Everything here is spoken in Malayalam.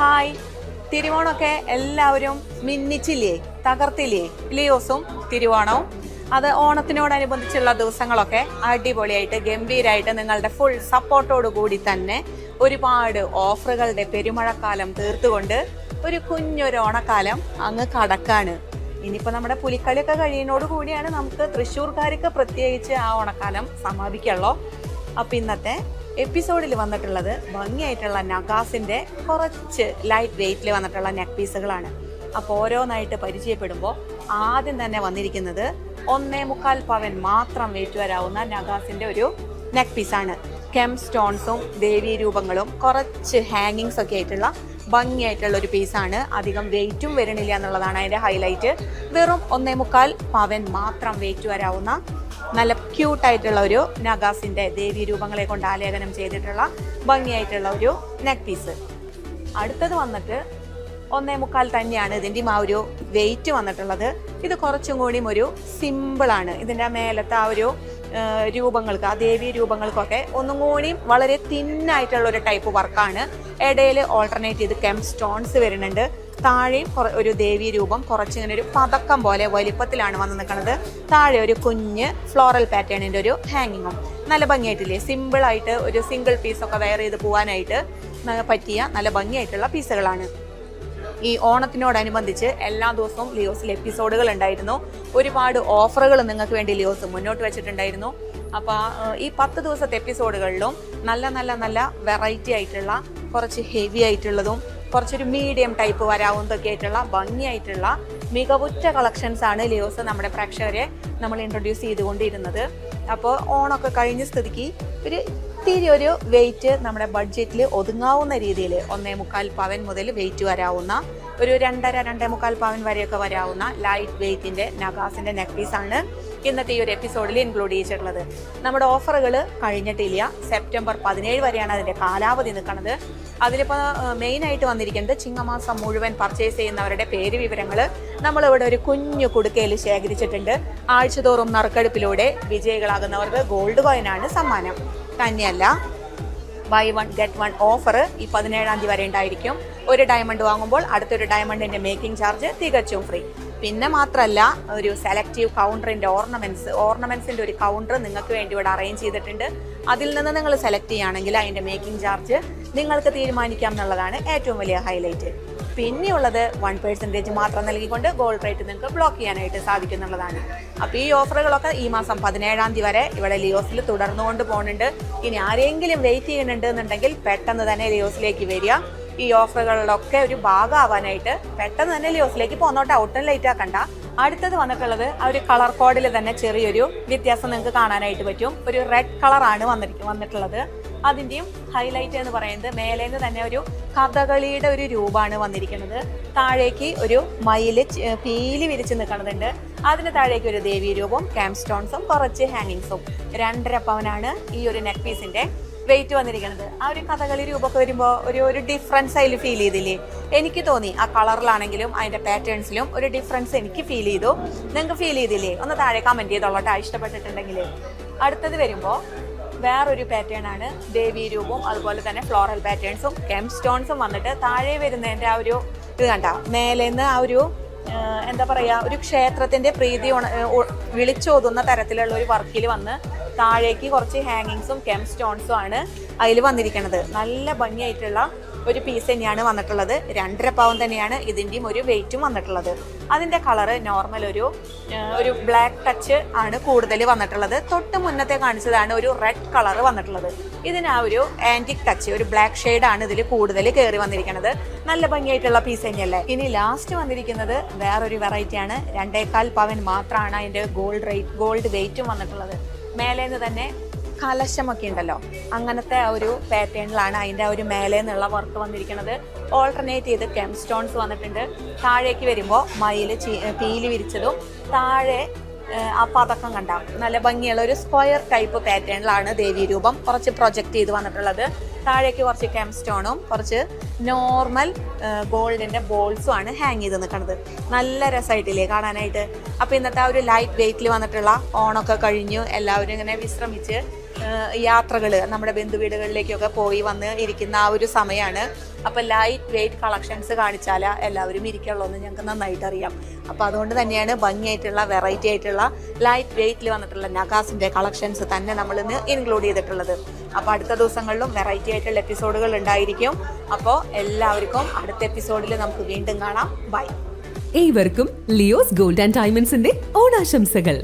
ഹായ്. തിരുവോണമൊക്കെ എല്ലാവരും മിന്നിച്ചില്ലേ തകർത്തില്ലേ? ലിയോസും തിരുവോണവും. അത് ഓണത്തിനോടനുബന്ധിച്ചുള്ള ദിവസങ്ങളൊക്കെ അടിപൊളിയായിട്ട് ഗംഭീരമായിട്ട് നിങ്ങളുടെ ഫുൾ സപ്പോർട്ടോടു കൂടി തന്നെ ഒരുപാട് ഓഫറുകളുടെ പെരുമഴക്കാലം തീർത്തുകൊണ്ട് ഒരു കുഞ്ഞൊരു ഓണക്കാലം അങ്ങ് കടക്കാണ്. ഇനിയിപ്പോൾ നമ്മുടെ പുലിക്കളിയൊക്കെ കഴിയുന്നതോട് കൂടിയാണ് നമുക്ക് തൃശ്ശൂർക്കാർക്ക് പ്രത്യേകിച്ച് ആ ഓണക്കാലം സമാപിക്കുള്ളൂ അപ്പം ഇന്നത്തെ എപ്പിസോഡിൽ വന്നിട്ടുള്ളത് ഭംഗിയായിട്ടുള്ള നഗാസിന്റെ കുറച്ച് ലൈറ്റ് വെയിറ്റിൽ വന്നിട്ടുള്ള നെക്ക് പീസുകളാണ് അപ്പോൾ ഓരോന്നായിട്ട് പരിചയപ്പെടുമ്പോൾ ആദ്യം തന്നെ വന്നിരിക്കുന്നത് ഒന്നേ മുക്കാൽ പവൻ മാത്രം വെയിറ്റ് വരാവുന്ന നഗാസിന്റെ ഒരു നെക്ക് പീസാണ് കെം സ്റ്റോൺസും ദേവീ രൂപങ്ങളും കുറച്ച് ഹാങ്ങിങ്സ് ഒക്കെ ആയിട്ടുള്ള ഭംഗിയായിട്ടുള്ള ഒരു പീസാണ് അധികം വെയിറ്റും വരണില്ല എന്നുള്ളതാണ് അതിന്റെ ഹൈലൈറ്റ് വെറും ഒന്നേ മുക്കാൽ പവൻ മാത്രം വെയിറ്റ് വരാവുന്ന നല്ല ക്യൂട്ടായിട്ടുള്ള ഒരു നഗാസിന്റെ ദേവീ രൂപങ്ങളെ കൊണ്ട് ആലേഖനം ചെയ്തിട്ടുള്ള ഭംഗിയായിട്ടുള്ള ഒരു നെക്ക് പീസ് അടുത്തത് വന്നിട്ട് ഒന്നേ മുക്കാൽ തന്നെയാണ് ഇതിന്റെയും ആ ഒരു വെയിറ്റ് വന്നിട്ടുള്ളത്. ഇത് കുറച്ചും കൂടിയും ഒരു സിമ്പിളാണ് ഇതിന്റെ മേലത്തെ ആ ഒരു രൂപങ്ങൾക്ക് ആ ദേവീ രൂപങ്ങൾക്കൊക്കെ ഒന്നും കൂടിയും വളരെ തിന്നായിട്ടുള്ള ഒരു ടൈപ്പ് വർക്കാണ് ഇടയിൽ ഓൾട്ടർനേറ്റ് ചെയ്ത് കെം സ്റ്റോൺസ് വരുന്നുണ്ട്. താഴെയും ഒരു ദേവി രൂപം കുറച്ചിങ്ങനെ ഒരു പതക്കം പോലെ വലിപ്പത്തിലാണ് വന്ന് നിൽക്കുന്നത്. താഴെ ഒരു കുഞ്ഞ് ഫ്ലോറൽ പാറ്റേണിന്റെ ഒരു ഹാങ്ങിങ്ങും നല്ല ഭംഗിയായിട്ടില്ലേ? സിമ്പിളായിട്ട് ഒരു സിംഗിൾ പീസൊക്കെ വെയർ ചെയ്ത് പോകാനായിട്ട് പറ്റിയ നല്ല ഭംഗിയായിട്ടുള്ള പീസുകളാണ് ഈ ഓണത്തിനോടനുബന്ധിച്ച് എല്ലാ ദിവസവും ലിയോസിൽ എപ്പിസോഡുകൾ ഉണ്ടായിരുന്നു. ഒരുപാട് ഓഫറുകൾ നിങ്ങൾക്ക് വേണ്ടി ലിയോസ് മുന്നോട്ട് വെച്ചിട്ടുണ്ടായിരുന്നു. അപ്പോൾ ഈ പത്ത് ദിവസത്തെ എപ്പിസോഡുകളിലും നല്ല നല്ല നല്ല വെറൈറ്റി ആയിട്ടുള്ള കുറച്ച് ഹെവി ആയിട്ടുള്ളതും കുറച്ചൊരു മീഡിയം ടൈപ്പ് വരാവുന്നതൊക്കെ ആയിട്ടുള്ള ഭംഗിയായിട്ടുള്ള മികവുറ്റ കളക്ഷൻസ് ആണ് ലിയോസ് നമ്മുടെ പ്രേക്ഷകരെ നമ്മൾ ഇൻട്രൊഡ്യൂസ് ചെയ്തുകൊണ്ടിരുന്നത്. അപ്പോൾ ഓണമൊക്കെ കഴിഞ്ഞ സ്ഥിതിക്ക് ഒരു ഇത്തിരി ഒരു വെയിറ്റ് നമ്മുടെ ബഡ്ജറ്റിൽ ഒതുങ്ങാവുന്ന രീതിയിൽ ഒന്നേ മുക്കാൽ പവൻ മുതൽ വെയിറ്റ് വരാവുന്ന ഒരു രണ്ടര രണ്ടേ മുക്കാൽ പവൻ വരെയൊക്കെ വരാവുന്ന ലൈറ്റ് വെയിറ്റിന്റെ നഗാസിന്റെ നെക്ക് ആണ്. ഇന്നത്തെ ഈ ഒരു എപ്പിസോഡിൽ ഇൻക്ലൂഡ് ചെയ്തിട്ടുള്ളത്. നമ്മുടെ ഓഫറുകൾ കഴിഞ്ഞിട്ടില്ല. സെപ്റ്റംബർ പതിനേഴ് വരെയാണ് അതിന്റെ കാലാവധി നിൽക്കുന്നത്. അതിലിപ്പോൾ മെയിൻ ആയിട്ട് വന്നിരിക്കുന്നത് ചിങ്ങമാസം മുഴുവൻ പർച്ചേസ് ചെയ്യുന്നവരുടെ പേര് വിവരങ്ങൾ നമ്മളിവിടെ ഒരു കുഞ്ഞു കുടുക്കയിൽ ശേഖരിച്ചിട്ടുണ്ട്. ആഴ്ചതോറും നറുക്കെടുപ്പിലൂടെ വിജയികളാകുന്നവർക്ക് ഗോൾഡ് കോയിനാണ് സമ്മാനം. തന്നെയല്ല buy one get one offer ഈ പതിനേഴാം തീയതി വരെ ഉണ്ടായിരിക്കും. ഒരു ഡയമണ്ട് വാങ്ങുമ്പോൾ അടുത്തൊരു ഡയമണ്ടിന്റെ മേക്കിംഗ് ചാർജ് തികച്ചും ഫ്രീ പിന്നെ മാത്രമല്ല ഒരു സെലക്റ്റീവ് കൗണ്ടറിന്റെ ഓർണമെന്റ്സ് ഓർണമെന്റ്സിന്റെ ഒരു കൗണ്ടർ നിങ്ങൾക്ക് വേണ്ടി ഇവിടെ അറേഞ്ച് ചെയ്തിട്ടുണ്ട്. അതിൽ നിന്ന് നിങ്ങൾ സെലക്ട് ചെയ്യുകയാണെങ്കിൽ അതിന്റെ മേക്കിംഗ് ചാർജ് നിങ്ങൾക്ക് തീരുമാനിക്കാം എന്നുള്ളതാണ് ഏറ്റവും വലിയ ഹൈലൈറ്റ് പിന്നെയുള്ളത് വൺ പെർസെന്റേജ് മാത്രം നൽകിക്കൊണ്ട് ഗോൾഡ് റേറ്റ് നിങ്ങൾക്ക് ബ്ലോക്ക് ചെയ്യാനായിട്ട് സാധിക്കുന്നുള്ളതാണ് അപ്പോൾ ഈ ഓഫറുകളൊക്കെ ഈ മാസം പതിനേഴാം തീയതി വരെ ഇവിടെ ലിയോസിൽ തുടർന്നുകൊണ്ട് പോകുന്നുണ്ട്. ഇനി ആരെങ്കിലും വെയിറ്റ് ചെയ്യുന്നുണ്ട് എന്നുണ്ടെങ്കിൽ പെട്ടെന്ന് തന്നെ ലിയോസിലേക്ക് വരിക. ഈ ഓഫറുകളിലൊക്കെ ഒരു ഭാഗമാവാനായിട്ട് പെട്ടെന്ന് തന്നെ ലിയോസിലേക്ക് പോന്നോട്ടെ ഔട്ടും ലൈറ്റ് ആക്കണ്ട. അടുത്തത് വന്നിട്ടുള്ളത് ആ ഒരു കളർ കോഡിൽ തന്നെ ചെറിയൊരു വ്യത്യാസം നിങ്ങൾക്ക് കാണാനായിട്ട് പറ്റും. ഒരു റെഡ് കളറാണ് വന്നിരിക്കും വന്നിട്ടുള്ളത്. അതിന്റെയും ഹൈലൈറ്റ് എന്ന് പറയുന്നത് മേലേന്ന് തന്നെ ഒരു കഥകളിയുടെ ഒരു രൂപമാണ് വന്നിരിക്കുന്നത്. താഴേക്ക് ഒരു മയിൽ പീലി വിരിച്ച് നിൽക്കുന്നുണ്ട് അതിന് താഴേക്ക് ഒരു ദേവീ രൂപവും ക്യാം സ്റ്റോൺസും കുറച്ച് ഹാങ്ങിങ്സും രണ്ടര പവനാണ് ഈ ഒരു നെക്ക് പീസിന്റെ വെയിറ്റ് വന്നിരിക്കുന്നത് ആ ഒരു കഥകളി രൂപമൊക്കെ വരുമ്പോൾ ഒരു ഒരു ഡിഫറൻസ് അതിൽ ഫീൽ ചെയ്തില്ലേ? എനിക്ക് തോന്നി ആ കളറിലാണെങ്കിലും അതിന്റെ പാറ്റേൺസിലും ഒരു ഡിഫറൻസ് എനിക്ക് ഫീൽ ചെയ്തു. നിങ്ങൾക്ക് ഫീൽ ചെയ്തില്ലേ? ഒന്ന് താഴെ കമന്റ് ചെയ്തോളട്ടെ ഇഷ്ടപ്പെട്ടിട്ടുണ്ടെങ്കിൽ അടുത്തത് വരുമ്പോൾ വേറൊരു പാറ്റേൺ ആണ് ദേവി രൂപവും അതുപോലെ തന്നെ ഫ്ലോറൽ പാറ്റേൺസും കെം സ്റ്റോൺസും വന്നിട്ട് താഴെ വരുന്നതിന്റെ ആ ഒരു ഇത് കണ്ട. മേലേന്ന് ആ ഒരു എന്താ പറയുക ഒരു ക്ഷേത്രത്തിന്റെ പ്രീതി വിളിച്ചോതുന്ന തരത്തിലുള്ള ഒരു വർക്കിൽ വന്ന് താഴേക്ക് കുറച്ച് ഹാങ്ങിങ്സും കെം സ്റ്റോൺസും ആണ് അതിൽ വന്നിരിക്കുന്നത്. നല്ല ഭംഗിയായിട്ടുള്ള ഒരു പീസ് തന്നെയാണ് വന്നിട്ടുള്ളത്. രണ്ടര പവൻ തന്നെയാണ് ഇതിന്റെയും ഒരു വെയിറ്റും വന്നിട്ടുള്ളത്. അതിന്റെ കളറ് നോർമൽ ഒരു ഒരു ബ്ലാക്ക് ടച്ച് ആണ് കൂടുതൽ വന്നിട്ടുള്ളത്. തൊട്ട് മുന്നത്തെ കാണിച്ചതാണ് ഒരു റെഡ് കളർ വന്നിട്ടുള്ളത്. ഇതിന് ആ ഒരു ആന്റിക് ടച്ച് ഒരു ബ്ലാക്ക് ഷെയ്ഡാണ് ഇതിൽ കൂടുതൽ കയറി വന്നിരിക്കുന്നത്. നല്ല ഭംഗിയായിട്ടുള്ള പീസ് തന്നെയല്ലേ? ഇനി ലാസ്റ്റ് വന്നിരിക്കുന്നത് വേറൊരു വെറൈറ്റിയാണ് രണ്ടേകാൽ പവൻ മാത്രമാണ് അതിന്റെ ഗോൾഡ് റേറ്റ് ഗോൾഡ് വെയിറ്റും വന്നിട്ടുള്ളത്. മേലേന്ന് തന്നെ കലശമൊക്കെ ഉണ്ടല്ലോ. അങ്ങനത്തെ ഒരു പാറ്റേണിലാണ് അതിന്റെ ഒരു മേലെ നിന്നുള്ള വർക്ക് വന്നിരിക്കുന്നത്. ഓൾട്ടർനേറ്റ് ചെയ്ത് കെം സ്റ്റോൺസ് വന്നിട്ടുണ്ട്. താഴേക്ക് വരുമ്പോൾ മയിൽ പീലി വിരിച്ചതും താഴെ ആ പതക്കം കണ്ട നല്ല ഭംഗിയുള്ള ഒരു സ്ക്വയർ ടൈപ്പ് പാറ്റേണിലാണ് ദേവി രൂപം കുറച്ച് പ്രൊജക്റ്റ് ചെയ്ത് വന്നിട്ടുള്ളത്. താഴേക്ക് കുറച്ച് കെംസ്റ്റോണും കുറച്ച് നോർമൽ ഗോൾഡിന്റെ ബോൾസും ആണ് ഹാങ് ചെയ്ത് നിൽക്കുന്നത്. നല്ല രസമായിട്ടില്ലേ കാണാനായിട്ട്? അപ്പോൾ ഇന്നത്തെ ആ ഒരു ലൈറ്റ് വെയിറ്റിൽ വന്നിട്ടുള്ള ഓണൊക്കെ കഴിഞ്ഞു. എല്ലാവരും ഇങ്ങനെ വിശ്രമിച്ച് യാത്രകൾ നമ്മുടെ ബന്ധുവീടുകളിലേക്കൊക്കെ പോയി വന്ന് ഇരിക്കുന്ന ആ ഒരു സമയമാണ് അപ്പോൾ ലൈറ്റ് വെയിറ്റ് കളക്ഷൻസ് കാണിച്ചാൽ എല്ലാവരും ഇരിക്കുള്ളൂ എന്ന് ഞങ്ങൾക്ക് നന്നായിട്ട് അറിയാം. അപ്പോൾ അതുകൊണ്ട് തന്നെയാണ് ഭംഗിയായിട്ടുള്ള വെറൈറ്റി ആയിട്ടുള്ള ലൈറ്റ് വെയിറ്റിൽ വന്നിട്ടുള്ള നഗാസിന്റെ കളക്ഷൻസ് തന്നെ നമ്മൾ ഇന്ന് ഇൻക്ലൂഡ് ചെയ്തിട്ടുള്ളത്. അപ്പോൾ അടുത്ത ദിവസങ്ങളിലും വെറൈറ്റി ആയിട്ടുള്ള എപ്പിസോഡുകൾ ഉണ്ടായിരിക്കും. അപ്പോൾ എല്ലാവർക്കും അടുത്ത എപ്പിസോഡിൽ നമുക്ക് വീണ്ടും കാണാം. ബൈ ഏവർക്കും ലിയോസ് ഗോൾഡ് ആൻഡ് ഡയമണ്ട്സിന്റെ ഓണാശംസകൾ.